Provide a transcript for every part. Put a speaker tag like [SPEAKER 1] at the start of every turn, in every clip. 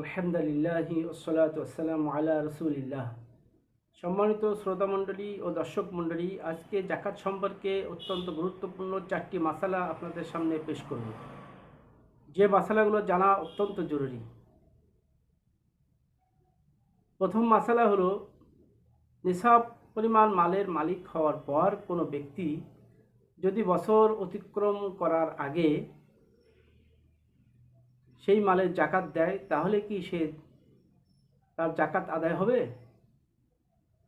[SPEAKER 1] আলহামদুলিল্লাহ ওসলাত আসসালাম আলা রসুলিল্লাহ সম্মানিত শ্রোতামণ্ডলী ও দর্শক মণ্ডলী, আজকে জাকাত সম্পর্কে অত্যন্ত গুরুত্বপূর্ণ চারটি মাসালা আপনাদের সামনে পেশ করব। যে মাসালাগুলো জানা অত্যন্ত জরুরি। প্রথম মাসালা হলো, নিসাব পরিমাণ মালের মালিক হওয়ার পর কোনো ব্যক্তি যদি বছর অতিক্রম করার আগে সেই মালের জাকাত দেয়, তাহলে কি সে তার জাকাত আদায় হবে?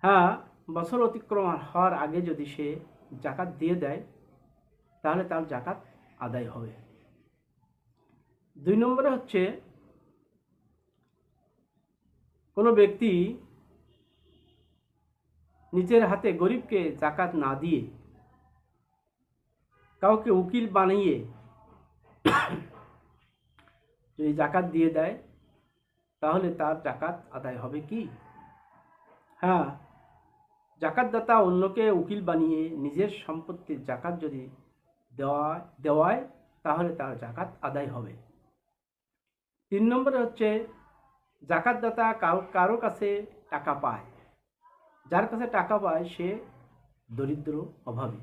[SPEAKER 1] হ্যাঁ বছর অতিক্রম হওয়ার আগে যদি সে জাকাত দিয়ে দেয়, তাহলে তার জাকাত আদায় হবে। দুই নম্বরে হচ্ছে, কোনো ব্যক্তি নিজের হাতে গরিবকে জাকাত না দিয়ে কাউকে উকিল বানিয়ে যদি জাকাত দিয়ে দেয়, তাহলে তার জাকাত আদায় হবে কি? হ্যাঁ জাকাতদাতা অন্যকে উকিল বানিয়ে নিজের সম্পত্তির জাকাত যদি দেওয়া, দেওয়ায়, তাহলে তার জাকাত আদায় হবে। তিন নম্বরে হচ্ছে, জাকাতদাতা কারও কাছে টাকা পায়। যার কাছে টাকা পায়, সে দরিদ্র, অভাবী।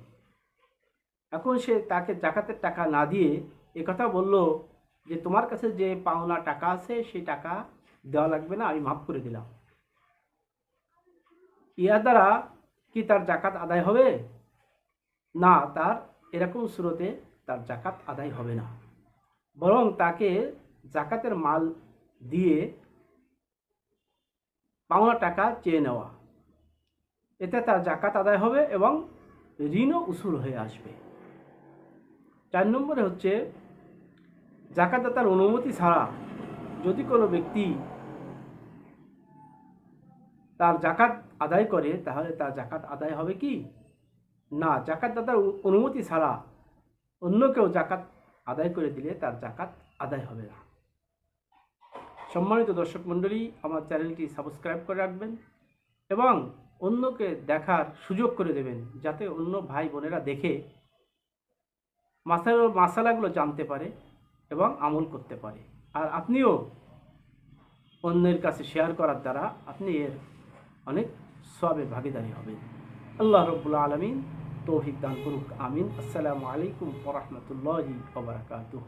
[SPEAKER 1] এখন সে তাকে জাকাতের টাকা না দিয়ে একথা বলল যে তোমার কাছে যে পাওনা টাকা আছে, সেই টাকা দেওয়া লাগবে না, আমি মাফ করে দিলাম। ইয়া দ্বারা কি তার জাকাত আদায় হবে? না, তার এরকম সুরতে তার জাকাত আদায় হবে না। বরং তাকে জাকাতের মাল দিয়ে পাওনা টাকা চেয়ে নেওয়া। এতে তার জাকাত আদায় হবে এবং ঋণও উসুল হয়ে আসবে। চার নম্বরে হচ্ছে জাকাতদাতার অনুমতি ছাড়া যদি কোনো ব্যক্তি তার জাকাত আদায় করে, তাহলে তার জাকাত আদায় হবে কি? না জাকাতদাতার অনুমতি ছাড়া অন্য কেউ জাকাত আদায় করে দিলে তার জাকাত আদায় হবে না। সম্মানিত দর্শক মণ্ডলী, আমার চ্যানেলটি সাবস্ক্রাইব করে রাখবেন এবং অন্যকে দেখার সুযোগ করে দেবেন, যাতে অন্য ভাই বোনেরা দেখে মাসাল মাসালাগুলো জানতে পারে। এবং আমল করতে পারে। আর আপনিও অন্যের কাছে শেয়ার করার দ্বারা আপনি এর অনেক সবে ভাগিদারি হবেন। আল্লাহ রব্বুল আলমিন তৌফিক দান করুক। আমিন। আসসালামু আলাইকুম ওরহমতুল্লাহি ওবরাকাতুহ